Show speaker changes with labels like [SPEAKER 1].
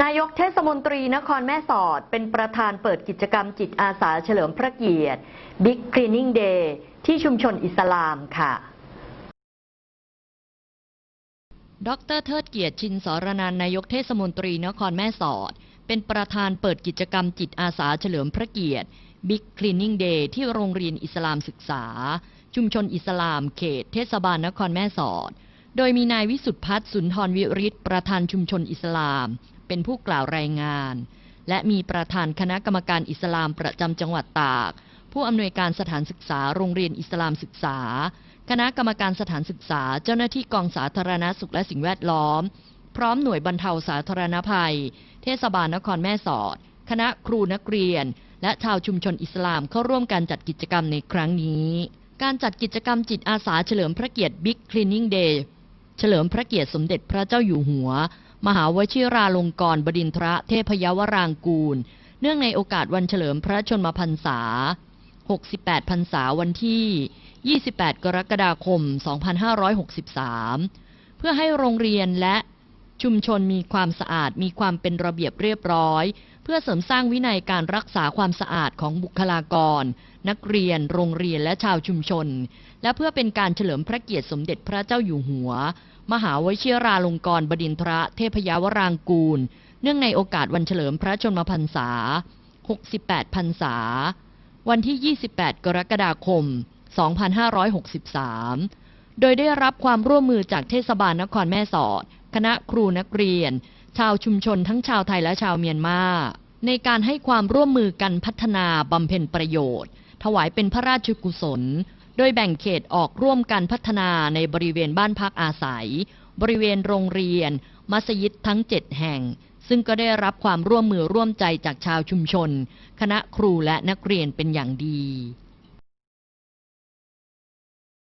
[SPEAKER 1] นายกเทศมนตรีนครแม่สอด เป็นประธานเปิดกิจกรรมจิตอาสาเฉลิมพระเกียรติ Big Cleaning Day ที่ชุมชนอิสลามค่ะ
[SPEAKER 2] ดรเทิดเกียรติชินสรนันนายกเทศมนตรีนครแม่สอด เป็นประธานเปิดกิจกรรมจิตอาสาเฉลิมพระเกียรติ Big Cleaning Day ที่โรงเรียนอิสลามศึกษา ชุมชนอิสลามเขต เทศบาลนครแม่สอด โดยมีนายวิสุทธพัฒน์สุนทรวิริศประธานชุมชนอิสลาม เป็นผู้กล่าวรายงาน และมีประธานคณะกรรมการอิสลามประจำจังหวัดตาก ผู้อำนวยการสถานศึกษาโรงเรียนอิสลามศึกษา คณะกรรมการสถานศึกษา เจ้าหน้าที่กองสาธารณสุขและสิ่งแวดล้อม พร้อมหน่วยบรรเทาสาธารณภัย เทศบาลนครแม่สอด คณะครูนักเรียน และชาวชุมชนอิสลามเข้าร่วมการจัดกิจกรรมในครั้งนี้การจัดกิจกรรมจิตอาสาเฉลิมพระเกียรติ Big Cleaning Day เฉลิมพระเกียรติสมเด็จพระเจ้าอยู่หัว มหาวชิราลงกรณบดินทรเทพยวรางกูล เนื่องในโอกาสวันเฉลิมพระชนมพรรษา 68 พรรษาวันที่ 28 กรกฎาคม 2563 เพื่อให้โรงเรียนและ ชุมชนมีความสะอาดมีความเป็นระเบียบเรียบร้อย เพื่อเสริมสร้างวินัยการรักษาความสะอาดของบุคลากร นักเรียน โรงเรียนและชาวชุมชน และเพื่อเป็นการเฉลิมพระเกียรติสมเด็จพระเจ้าอยู่หัว มหาวชิราลงกรณบดินทรเทพยาวรางกูล เนื่องในโอกาสวันเฉลิมพระชนมพรรษา 68 พรรษา วันที่ 28 กรกฎาคม 2563 โดยได้รับความร่วมมือจากเทศบาลนครแม่สอด คณะครูนักเรียน ชาวชุมชนทั้งชาวไทยและชาวเมียนมา ในการให้ความร่วมมือกันพัฒนาบำเพ็ญประโยชน์ ถวายเป็นพระราชกุศล โดยแบ่งเขตออกร่วมกันพัฒนาในบริเวณบ้านพักอาศัย บริเวณโรงเรียน มัสยิดทั้ง 7 แห่ง ซึ่งก็ได้รับความร่วมมือร่วมใจจากชาวชุมชน คณะครูและนักเรียนเป็นอย่างดี